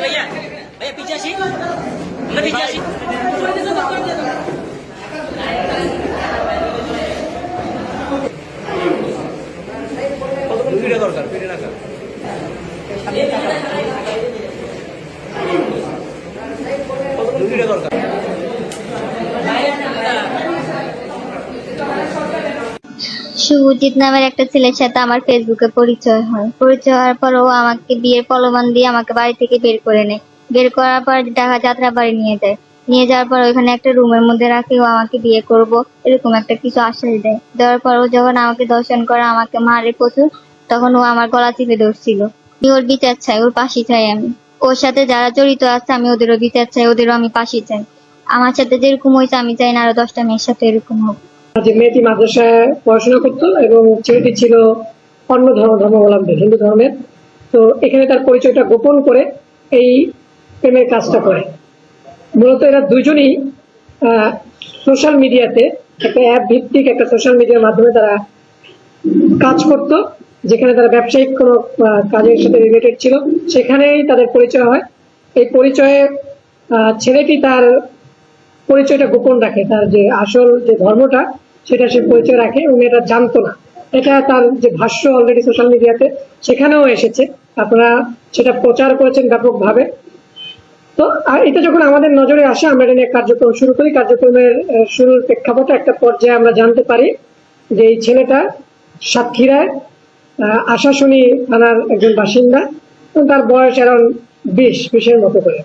भैया भैया पीछे सी मैं पीछे सी ভিডিও দরকার। ভিডিও রাখার শুভজিৎ নামের একটা ছেলের সাথে আমার ফেসবুকে পরিচয় হয়। পরিচয় হওয়ার পর ও আমাকে বিয়ের প্রলোভন দিয়ে আমাকে বাড়ি থেকে বের করে নেয়। বের করার পর ঢাকা যাত্রা বাড়ি নিয়ে যায়। নিয়ে যাওয়ার পর ওইখানে একটা রুমের মধ্যে রাখে, ও আমাকে বিয়ে করব, এরকম একটা কিছু আশ্বাস দেয়। দেওয়ার পর ও যখন আমাকে দর্শন করে আমাকে মারে প্রচুর, তখন ও আমার গলা চিপে ধরছিল। ওর বিচার চাই, ওর পাশে চাই আমি। ওর সাথে যারা জড়িত আছে, আমি ওদেরও বিচার চাই, ওদেরও আমি পাশে চাই। আমার সাথে যেরকম হয়েছে, আমি চাই না আরও দশটা মেয়ের সাথে এরকম হোক। যে মেয়েটি মাদ্রাসায় পড়াশোনা করতো এবং ছেলেটি ছিল অন্য ধর্ম, ধর্মাবলম্বী, হিন্দু ধর্মের। তো এখানে তার পরিচয়টা গোপন করে এই প্রেমের কাজটা করে। মূলত এরা দুজনই সোশ্যাল মিডিয়াতে একটা অ্যাপ ভিত্তিক একটা সোশ্যাল মিডিয়ার মাধ্যমে তারা কাজ করত, যেখানে তারা ব্যবসায়িক কোনো কাজের সাথে রিলেটেড ছিল। সেখানেই তাদের পরিচয় হয়। এই পরিচয়ে ছেলেটি তার পরিচয়টা গোপন রাখে, তার যে আসল যে ধর্মটা, সেটা সে পরিচয় রাখে এবং এটা জানতো না। এটা তার যে ভাষ্য অলরেডি সোশ্যাল মিডিয়াতে সেখানেও এসেছে। আপনারা সেটা প্রচার করেছেন ব্যাপকভাবে। তো, আর এটা যখন আমাদের নজরে আসে, আমরা এটা নিয়ে কার্যক্রম শুরু করি। কার্যক্রমের শুরুর প্রেক্ষাপটে একটা পর্যায়ে আমরা জানতে পারি যে এই ছেলেটা সাতক্ষীরায় আশাশুনি থানার একজন বাসিন্দা তার বয়স এখন বিশ, বিশের মতো করে।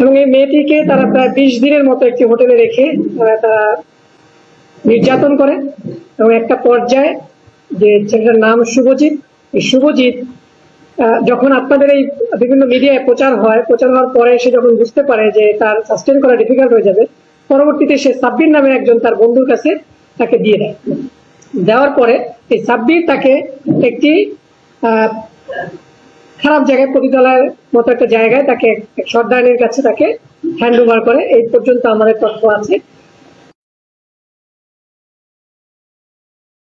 এবং এই মেয়েটিকে তারা প্রায় বিশ দিনের মতো একটি হোটেলে রেখে তারা নির্যাতন করে এবং একটা পর্যায়ে যে ছেলেটার নাম শুভজিৎ, এই শুভজিৎ যখন আপনাদের এই বিভিন্ন মিডিয়ায় প্রচার হয়, প্রচার হওয়ার পরে সে যখন বুঝতে পারে যে তার সাস্টেন করা ডিফিকাল্ট হয়ে যাবে, পরবর্তীতে সে সাব্বির নামের একজন তার বন্ধুর কাছে তাকে দিয়ে দেয়। দেওয়ার পরে এই সাব্বির তাকে একটি খারাপ জায়গায় পতিতালয়ের মতো একটা জায়গায় তাকে সর্দারের কাছে তাকে হ্যান্ড ওভার করে। এই পর্যন্ত আমাদের তথ্য আছে।